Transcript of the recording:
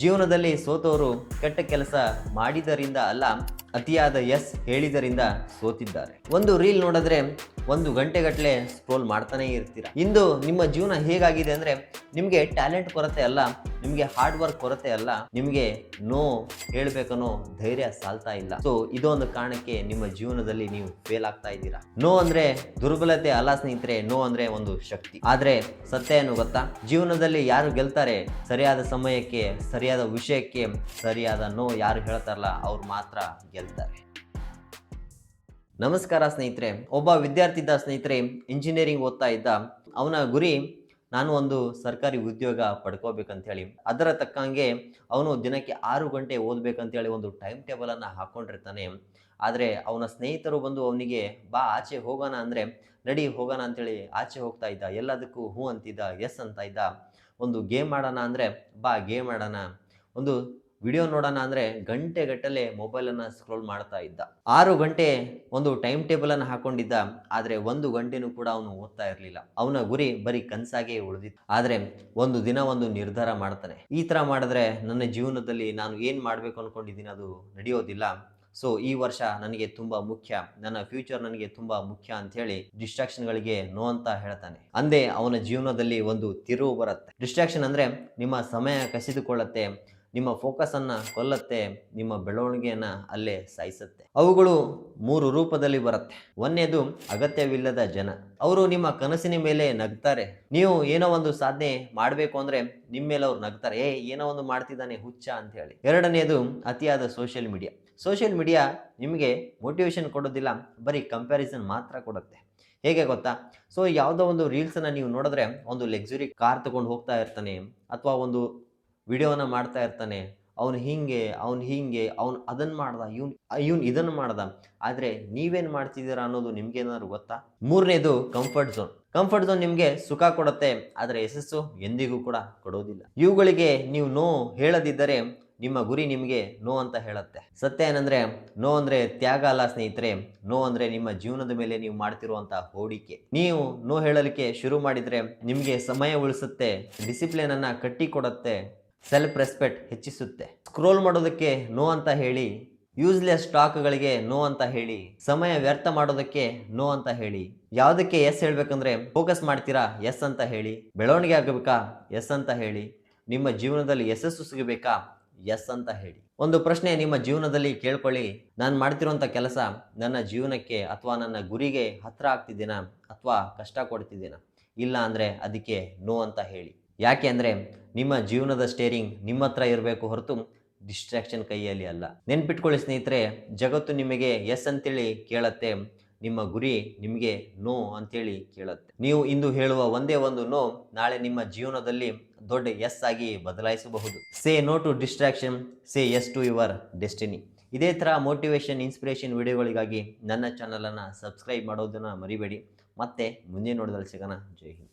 ಜೀವನದಲ್ಲಿ ಸೋತವರು ಕೆಟ್ಟ ಕೆಲಸ ಮಾಡಿದರಿಂದ ಅಲ್ಲ ಅತಿಯಾದ ಎಸ್ ಹೇಳಿದರಿಂದ ಸೋತಿದ್ದಾರೆ. ಒಂದು ರೀಲ್ ನೋಡಿದ್ರೆ ಒಂದು ಗಂಟೆಗಟ್ಟಲೆ ಸ್ಕ್ರೋಲ್ ಮಾಡ್ತಾನೆ ಇರ್ತೀರ. ಇಂದು ನಿಮ್ಮ ಜೀವನ ಹೇಗಾಗಿದೆ ಅಂದ್ರೆ ನಿಮಗೆ ಟ್ಯಾಲೆಂಟ್ ಕೊರತೆ ಅಲ್ಲ, ನಿಮಗೆ ಹಾರ್ಡ್ ವರ್ಕ್ ಕೊರತೆ ಅಲ್ಲ, ನಿಮಗೆ ನೋ ಹೇಳ್ಬೇಕನ್ನೋ ಧೈರ್ಯ ಸಾಲ್ತಾ ಇಲ್ಲ. ಸೊ ಇದೊಂದು ಕಾರಣಕ್ಕೆ ನಿಮ್ಮ ಜೀವನದಲ್ಲಿ ನೀವು ಫೇಲ್ ಆಗ್ತಾ ಇದ್ದೀರಾ. ನೋ ಅಂದ್ರೆ ದುರ್ಬಲತೆ ಅಲ್ಲ ಸ್ನೇಹಿತರೆ, ನೋ ಅಂದ್ರೆ ಒಂದು ಶಕ್ತಿ. ಆದ್ರೆ ಸತ್ಯ ಏನು ಗೊತ್ತಾ? ಜೀವನದಲ್ಲಿ ಯಾರು ಗೆಲ್ತಾರೆ ಸರಿಯಾದ ಸಮಯಕ್ಕೆ, ಸರಿಯಾದ ವಿಷಯಕ್ಕೆ, ಸರಿಯಾದ ನೋ ಯಾರು ಹೇಳ್ತಾರಲ್ಲ, ಅವ್ರು ಮಾತ್ರ ಗೆಲ್ತಾರೆ ನಮಸ್ಕಾರ ಸ್ನೇಹಿತರೆ. ಒಬ್ಬ ವಿದ್ಯಾರ್ಥಿ ಇದ್ದ ಸ್ನೇಹಿತರೆ ಇಂಜಿನಿಯರಿಂಗ್ ಓದ್ತಾ ಇದ್ದ ಅವನ ಗುರಿ ನಾನು ಒಂದು ಸರ್ಕಾರಿ ಉದ್ಯೋಗ ಪಡ್ಕೋಬೇಕಂತ ಹೇಳಿ ಅದರ ತಕ್ಕಂಗೆ ಅವನು ದಿನಕ್ಕೆ ಆರು ಗಂಟೆ ಓದ್ಬೇಕಂತೇಳಿ ಒಂದು ಟೈಮ್ ಟೇಬಲನ್ನು ಹಾಕ್ಕೊಂಡಿರ್ತಾನೆ ಆದರೆ ಅವನ ಸ್ನೇಹಿತರು ಬಂದು ಅವನಿಗೆ, ಬಾ, ಆಚೆ ಹೋಗೋಣ ಅಂದರೆ ನಡಿ, ಹೋಗೋಣ ಅಂತೇಳಿ ಆಚೆ ಹೋಗ್ತಾ ಇದ್ದ. ಎಲ್ಲದಕ್ಕೂ ಹೂ ಅಂತಿದ್ದ ಎಸ್ ಅಂತ ಇದ್ದ. ಒಂದು ಗೇಮ್ ಆಡೋಣ ಅಂದರೆ, ಬಾ ಗೇಮ್ ಆಡೋಣ. ಒಂದು ವಿಡಿಯೋ ನೋಡೋಣ ಅಂದರೆ ಗಂಟೆಗಟ್ಟಲೆ ಮೊಬೈಲನ್ನು ಸ್ಕ್ರೋಲ್ ಮಾಡ್ತಾ ಇದ್ದ. ಆರು ಗಂಟೆ ಒಂದು ಟೈಮ್ ಟೇಬಲನ್ನು ಹಾಕೊಂಡಿದ್ದ. ಆದರೆ ಒಂದು ಗಂಟೆನೂ ಕೂಡ ಅವನು ಓದ್ತಾ ಇರಲಿಲ್ಲ. ಅವನ ಗುರಿ ಬರೀ ಕನಸಾಗೇ ಉಳಿದಿತ್ತು. ಆದರೆ ಒಂದು ದಿನ ಒಂದು ನಿರ್ಧಾರ ಮಾಡ್ತಾನೆ. ಈ ಥರ ಮಾಡಿದ್ರೆ ನನ್ನ ಜೀವನದಲ್ಲಿ ನಾನು ಏನು ಮಾಡಬೇಕು ಅಂದ್ಕೊಂಡಿದ್ದೀನಿ ಅದು ನಡೆಯೋದಿಲ್ಲ. ಸೊ ಈ ವರ್ಷ ನನಗೆ ತುಂಬ ಮುಖ್ಯ. ನನ್ನ ಫ್ಯೂಚರ್ ನನಗೆ ತುಂಬ ಮುಖ್ಯ ಅಂತ ಹೇಳಿ ಡಿಸ್ಟ್ರಾಕ್ಷನ್ಗಳಿಗೆ ನೋ ಅಂತ ಹೇಳ್ತಾನೆ. ಅಂದೇ ಅವನ ಜೀವನದಲ್ಲಿ ಒಂದು ತಿರುವು ಬರುತ್ತೆ. ಡಿಸ್ಟ್ರಾಕ್ಷನ್ ಅಂದರೆ ನಿಮ್ಮ ಸಮಯ ಕಸಿದುಕೊಳ್ಳುತ್ತೆ. ನಿಮ್ಮ ಫೋಕಸನ್ನು ಕೊಲ್ಲತ್ತೆ, ನಿಮ್ಮ ಬೆಳವಣಿಗೆಯನ್ನ ಅಲ್ಲೇ ಸಾಯಿಸುತ್ತೆ. ಅವುಗಳು ಮೂರು ರೂಪದಲ್ಲಿ ಬರುತ್ತೆ. ಒಂದನೇದು ಅಗತ್ಯವಿಲ್ಲದ ಜನ. ಅವರು ನಿಮ್ಮ ಕನಸಿನ ಮೇಲೆ ನಗ್ತಾರೆ. ನೀವು ಏನೋ ಒಂದು ಸಾಧನೆ ಮಾಡಬೇಕು ಅಂದರೆ ನಿಮ್ಮ ಮೇಲೆ ಅವ್ರು ನಗ್ತಾರೆ. ಏ, ಏನೋ ಒಂದು ಮಾಡ್ತಿದ್ದಾನೆ ಹುಚ್ಚ ಅಂತ ಹೇಳಿ. ಎರಡನೇದು ಅತಿಯಾದ ಸೋಷಿಯಲ್ ಮೀಡಿಯಾ ಸೋಷಿಯಲ್ ಮೀಡಿಯಾ ನಿಮಗೆ ಮೋಟಿವೇಶನ್ ಕೊಡೋದಿಲ್ಲ, ಬರೀ ಕಂಪ್ಯಾರಿಸನ್ ಮಾತ್ರ ಕೊಡುತ್ತೆ. ಹೇಗೆ ಗೊತ್ತಾ? ಸೊ ಯಾವುದೋ ಒಂದು ರೀಲ್ಸನ್ನು ನೀವು ನೋಡಿದ್ರೆ ಒಂದು ಲಕ್ಸುರಿ ಕಾರ್ ತಗೊಂಡು ಹೋಗ್ತಾ ಇರ್ತಾನೆ, ಅಥವಾ ಒಂದು ವಿಡಿಯೋನ ಮಾಡ್ತಾ ಇರ್ತಾನೆ. ಅವನು ಹೀಗೆ, ಅವ್ನು ಹೀಗೆ, ಅವ್ನು ಅದನ್ನು ಮಾಡ್ದ, ಇವ್ನು ಇವ್ನು ಇದನ್ನು ಮಾಡ್ದ. ಆದರೆ ನೀವೇನು ಮಾಡ್ತಿದ್ದೀರಾ ಅನ್ನೋದು ನಿಮ್ಗೇನಾದ್ರು ಗೊತ್ತಾ? ಮೂರನೇದು ಕಂಫರ್ಟ್ ಝೋನ್ ಕಂಫರ್ಟ್ ಝೋನ್ ನಿಮಗೆ ಸುಖ ಕೊಡುತ್ತೆ, ಆದರೆ ಯಶಸ್ಸು ಎಂದಿಗೂ ಕೂಡ ಕೊಡೋದಿಲ್ಲ. ಇವುಗಳಿಗೆ ನೀವು ನೋ ಹೇಳದಿದ್ದರೆ ನಿಮ್ಮ ಗುರಿ ನಿಮಗೆ ನೋ ಅಂತ ಹೇಳುತ್ತೆ. ಸತ್ಯ ಏನಂದರೆ, ನೋ ಅಂದರೆ ತ್ಯಾಗ ಅಲ್ಲ ಸ್ನೇಹಿತರೆ, ನೋ ಅಂದರೆ ನಿಮ್ಮ ಜೀವನದ ಮೇಲೆ ನೀವು ಮಾಡ್ತಿರುವಂಥ ಹೂಡಿಕೆ. ನೀವು ನೋ ಹೇಳಲಿಕ್ಕೆ ಶುರು ಮಾಡಿದರೆ ನಿಮಗೆ ಸಮಯ ಉಳಿಸುತ್ತೆ ಡಿಸಿಪ್ಲಿನನ್ನು ಕಟ್ಟಿಕೊಡುತ್ತೆ ಕಟ್ಟಿ ಕೊಡುತ್ತೆ ಸೆಲ್ಫ್ ರೆಸ್ಪೆಕ್ಟ್ ಹೆಚ್ಚಿಸುತ್ತೆ. ಸ್ಕ್ರೋಲ್ ಮಾಡೋದಕ್ಕೆ ನೋ ಅಂತ ಹೇಳಿ ಯೂಸ್ಲೆಸ್ ಸ್ಟಾಕ್ಗಳಿಗೆ ನೋ ಅಂತ ಹೇಳಿ, ಸಮಯ ವ್ಯರ್ಥ ಮಾಡೋದಕ್ಕೆ ನೋ ಅಂತ ಹೇಳಿ, ಯಾವುದಕ್ಕೆ ಎಸ್ ಹೇಳ್ಬೇಕಂದ್ರೆ ಫೋಕಸ್ ಮಾಡ್ತೀರಾ ಎಸ್ ಅಂತ ಹೇಳಿ, ಬೆಳವಣಿಗೆ ಆಗಬೇಕಾ ಎಸ್ ಅಂತ ಹೇಳಿ, ನಿಮ್ಮ ಜೀವನದಲ್ಲಿ ಯಶಸ್ಸು ಸಿಗಬೇಕಾ ಎಸ್ ಅಂತ ಹೇಳಿ. ಒಂದು ಪ್ರಶ್ನೆ ನಿಮ್ಮ ಜೀವನದಲ್ಲಿ ಕೇಳ್ಕೊಳ್ಳಿ, ನಾನು ಮಾಡ್ತಿರುವಂಥ ಕೆಲಸ ನನ್ನ ಜೀವನಕ್ಕೆ ಅಥವಾ ನನ್ನ ಗುರಿಗೆ ಹತ್ರ ಆಗ್ತಿದ್ದೀನಾ ಅಥವಾ ಕಷ್ಟ ಕೊಡ್ತಿದ್ದೀನಾ? ಇಲ್ಲ ಅಂದರೆ ಅದಕ್ಕೆ ನೋ ಅಂತ ಹೇಳಿ. ಯಾಕೆ ಅಂದರೆ ನಿಮ್ಮ ಜೀವನದ ಸ್ಟೇರಿಂಗ್ ನಿಮ್ಮ ಹತ್ರ ಇರಬೇಕು ಹೊರತು ಡಿಸ್ಟ್ರಾಕ್ಷನ್ ಕೈಯಲ್ಲಿ ಅಲ್ಲ. ನೆನ್ಪಿಟ್ಕೊಳ್ಳಿ ಸ್ನೇಹಿತರೆ, ಜಗತ್ತು ನಿಮಗೆ ಎಸ್ ಅಂತೇಳಿ ಕೇಳತ್ತೆ, ನಿಮ್ಮ ಗುರಿ ನಿಮಗೆ ನೋ ಅಂತೇಳಿ ಕೇಳುತ್ತೆ. ನೀವು ಇಂದು ಹೇಳುವ ಒಂದೇ ಒಂದು ನೋ ನಾಳೆ ನಿಮ್ಮ ಜೀವನದಲ್ಲಿ ದೊಡ್ಡ ಎಸ್ ಆಗಿ ಬದಲಾಯಿಸಬಹುದು. Say no to distraction say yes to your destiny ಇದೇ ಥರ ಮೋಟಿವೇಶನ್ ಇನ್ಸ್ಪಿರೇಷನ್ ವಿಡಿಯೋಗಳಿಗಾಗಿ ನನ್ನ ಚಾನಲನ್ನು ಸಬ್ಸ್ಕ್ರೈಬ್ ಮಾಡೋದನ್ನು ಮರಿಬೇಡಿ. ಮತ್ತೆ ಮುಂದೆ ನೋಡಿದಲ್ಲಿ ಸಿಗೋಣ. ಜೈ ಹಿಂದ್.